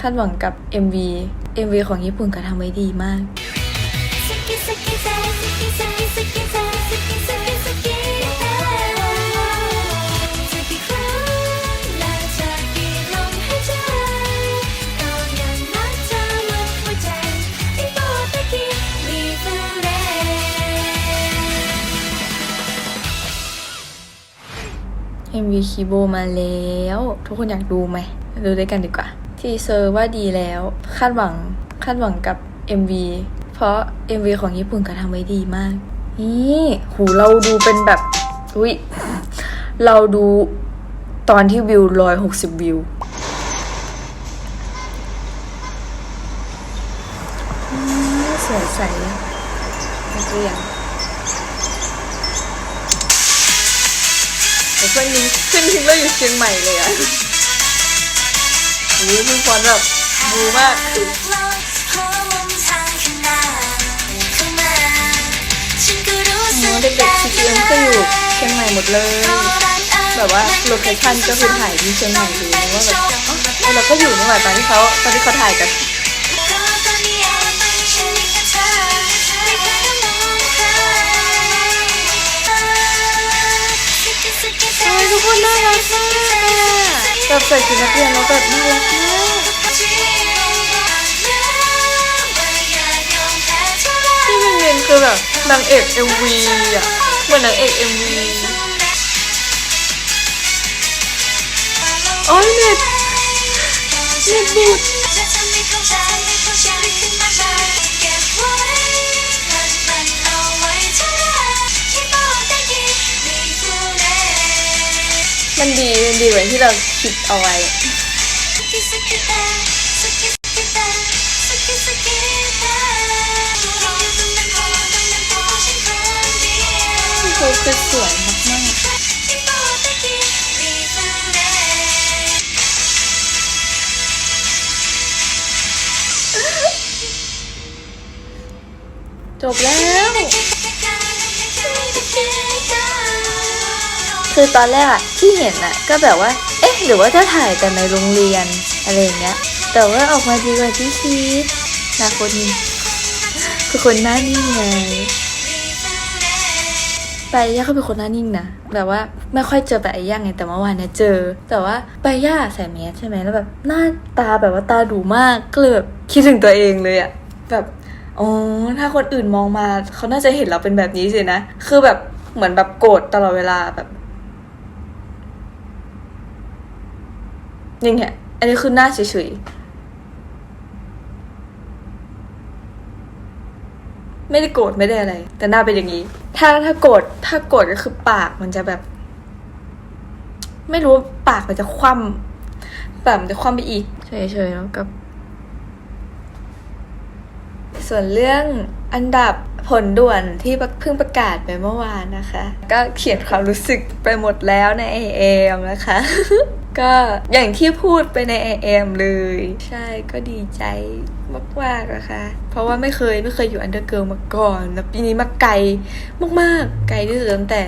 คาดหวังกับ MV MV ของญี่ปุ่นก็ทำไว้ดีมากเอ็มวีคีโบมาแล้ว ทุกคนอยากดูไหมดูด้วยกันดีกว่า ทีเซอร์ว่าดีแล้ว คาดหวังคาดหวังกับ MV เพราะ MV ของญี่ปุ่นก็ทำไว้ดีมาก นี่หูเราดูเป็นแบบอุ้ยเราดูตอนที่วิวร้อยหกสิบวิว สวยใสนักเรียนเพื่อนนี้เพื่อนทิ้งเราอยู่เชียงใหม่เลยอะ โอ้ยพี่ฟอนแบบบูมากพอมองทางข้างหน้าเข้ามาฉันก็รู้อ๋สึอกเด็กๆ CGM ก็อยู่เชียงใหม่หมดเลย แบบว่าโลเคชั่นก็คือถ่ายที่เชียงใหม่ดูว่าแบบเอ้าเราก็อยู่นี่หว่าตอนที่เขาตอนที่เขาถ่ายกัน ยทุกคนน่ารักมากแบบใส่ชุดนักเรียนแล้วแบบน่ารักมากที่เรียนคือแบบนางเอก MV อะเหมือนนางเอก MV โอ้ยเน็ตเน็ตบูด มันดีมันดีเหมือนที่เราคิดเอาไว้เขาคือสวยมากๆจบแล้ว คือตอนแรกอะที่เห็นอะก็แบบว่า เอ๊ะ หรือว่าจะถ่ายแต่ในโรงเรียนอะไรเงี้ย แต่ว่าออกมาดีกว่าที่คิดนะคนคือคนหน้านิ่งไงไปย่าเขาเป็นคนหน้านิ่งนะแบบว่าไม่ค่อยเจอแบบไอ้ย่าไงแต่เมื่อวานเนี่ยเจอ แต่ว่าไปย่าใส่แมสใช่ไหมแล้วแบบหน้าตาแบบว่าตาดุมากก็เลยแบบคิดถึงตัวเองเลยอะแบบอ๋อถ้าคนอื่นมองมาเขาน่าจะเห็นเราเป็นแบบนี้สินะ คือแบบเหมือนแบบโกรธตลอดเวลาแบบ อย่างเงี้ย อันนี้คือหน้าเฉยๆ ไม่ได้โกรธไม่ได้อะไร แต่หน้าเป็นอย่างนี้ ถ้าถ้าโกรธถ้าโกรธก็คือปากมันจะแบบ ไม่รู้ว่าปากมันจะคว่ำปากมันจะคว่ำไปอีกเฉยๆแล้วกับ ส่วนเรื่องอันดับผลด่วนที่เพิ่งประกาศไปเมื่อวานนะคะ ก็เขียนความรู้สึกไปหมดแล้วใน AM นะคะ ก็อย่างที่พูดไปใน AM เลย ใช่ก็ดีใจมากๆนะคะ เพราะว่าไม่เคยไม่เคยอยู่อันเดอร์เกิลมาก่อน แล้วปีนี้มาไกลมากๆ ไกลที่สุดตั้งแต่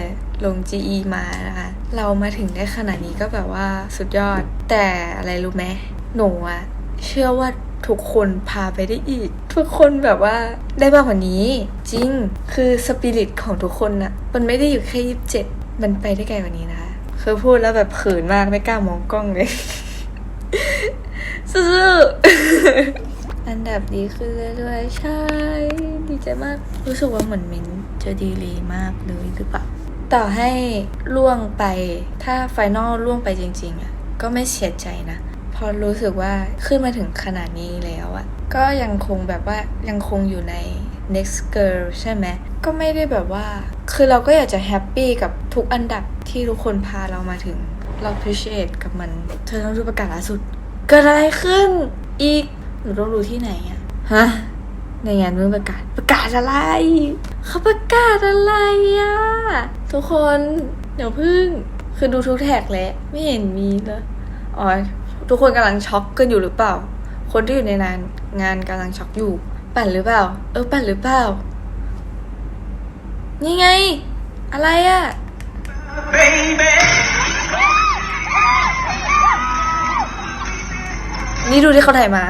ลง GE มานะคะ เรามาถึงได้ขนาดนี้ก็แบบว่าสุดยอด แต่อะไรรู้ไหมหนูอะเชื่อว่าทุกคนพาไปได้อีก ทุกคนแบบว่าได้มากกว่านี้ จริงคือสปิริตของทุกคนนะมันไม่ได้อยู่แค่ยี่สิบเจ็ดมันไปได้ไกลกว่านี้นะคะ คือพูดแล้วแบบเขินมากไม่กล้ามองกล้องเลยสู้ๆอันดับดีขึ้นเรื่อยๆใช่ ดีใจมาก รู้สึกว่าเหมือนมินจะดีเลยมากเลยหรือเปล่าต่อให้ล่วงไปถ้าไฟนอลล่วงไปจริง ๆอะก็ไม่เสียใจนะ พอรู้สึกว่าขึ้นมาถึงขนาดนี้แล้วอะก็ยังคงแบบว่ายังคงอยู่ใน next girl ใช่ไหม ก็ไม่ได้แบบว่า คือเราก็อยากจะแฮปปี้กับทุกอันดับที่ทุกคนพาเรามาถึง เรา appreciate กับมัน เธอต้องดูประกาศล่าสุดเกิดอะไรขึ้นอีกหนูต้องรู้ที่ไหนอะฮะในงานเพิ่งประกาศประกาศอะไร เขาประกาศอะไรอะทุกคนเดี๋ยวพึ่งคือดูทุกแท็กแล้วไม่เห็นมีเลยอ๋อทุกคนกำลังช็อกกันอยู่หรือเปล่า คนที่อยู่ในงานงานกำลังช็อกอยู่ ปั่นหรือเปล่า เออปั่นหรือเปล่า นี่ไง อะไรอะ baby. นี่ดูที่เขาถ่ายมา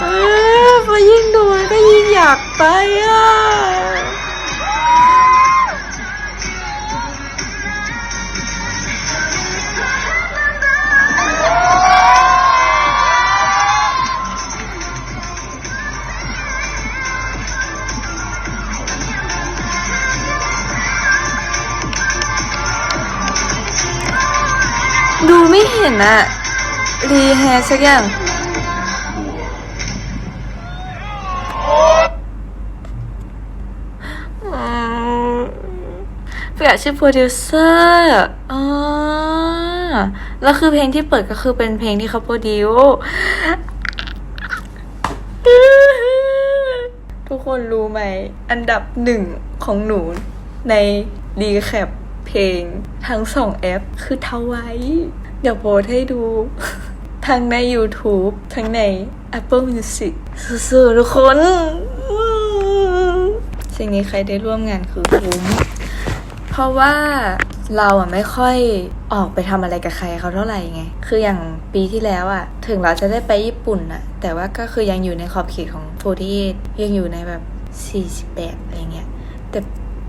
เออพอยิ่งดูมันก็ยิ่งอยากไปอะ ดูไม่เห็นอะรีแฮร์สักอย่าง เปลี่ยนชื่อโปรดิวเซอร์อ๋อแล้วคือเพลงที่เปิดก็คือเป็นเพลงที่เขาโปรดิว ทุกคนรู้ไหม อันดับหนึ่งของหนูในรีแคป เพลง ทั้งสองแอปคือเทวายเดี๋ยวโพสให้ดู ทั้งใน YouTube ทั้งใน Apple Music สู้ๆทุกคน สิ่งนี้ใครได้ร่วมงานคือคุ้มเพราะว่าเราอะไม่ค่อยออกไปทำอะไรกับใครเขาเท่าไหร่ไง คืออย่างปีที่แล้วอะ ถึงเราจะได้ไปญี่ปุ่นอะ แต่ว่าก็คือยังอยู่ในขอบเขตของ48ยังอยู่ในแบบ 48 อะไรเงี้ย แต่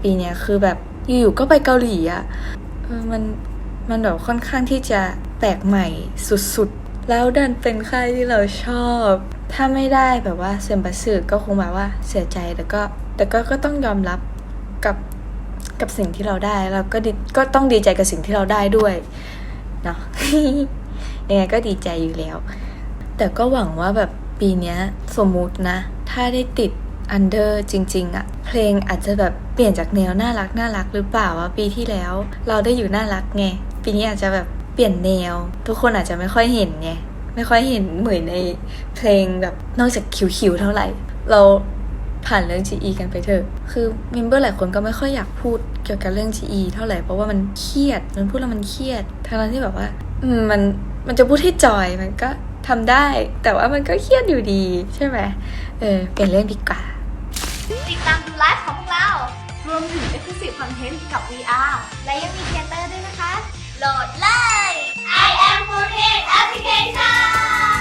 ปีเนี้ยคือแบบ อยู่ๆก็ไปเกาหลีอะมันมันแบบค่อนข้างที่จะแปลกใหม่สุดๆ แล้วดันเป็นค่ายที่เราชอบ ถ้าไม่ได้แบบว่าเซมบัสสึก็คงแบบว่าเสียใจแต่ก็ แต่ก็ก็ต้องยอมรับกับกับสิ่งที่เราได้เราก็ดีก็ต้องดีใจกับสิ่งที่เราได้ด้วยเนาะยังไงก็ดีใจอยู่แล้ว แต่ก็หวังว่าแบบปีนี้สมมุตินะ ถ้าได้ติด อันเดอร์จริง ๆอะเพลงอาจจะแบบเปลี่ยนจากแนวน่ารักน่ารักหรือเปล่าว่าปีที่แล้ว เราได้อยู่น่ารักไงปีนี้อาจจะแบบเปลี่ยนแนว ทุกคนอาจจะไม่ค่อยเห็นไงไม่ค่อยเห็นเหมือนในเพลงแบบนอกจากคิวๆเท่าไหร่ เราผ่านเรื่อง GE กันไปเถอะ คือเมมเบอร์หลายคนก็ไม่ค่อยอยากพูดเกี่ยวกับเรื่อง GE เท่าไหร่ เพราะว่ามันเครียด มันพูดแล้วมันเครียดทั้งที่แบบว่า อืม มัน มันจะพูดให้จอย มันก็ทำได้ แต่ว่ามันก็เครียดอยู่ดี ใช่ไหมเออ เปลี่ยนเรื่องดีกว่า ติดตามดูไลฟ์ของพวกเรา รวมถึง Exclusive Content กับ VR และยังมีเทเตอร์ด้วยนะคะ โหลดเลย I am 4 Application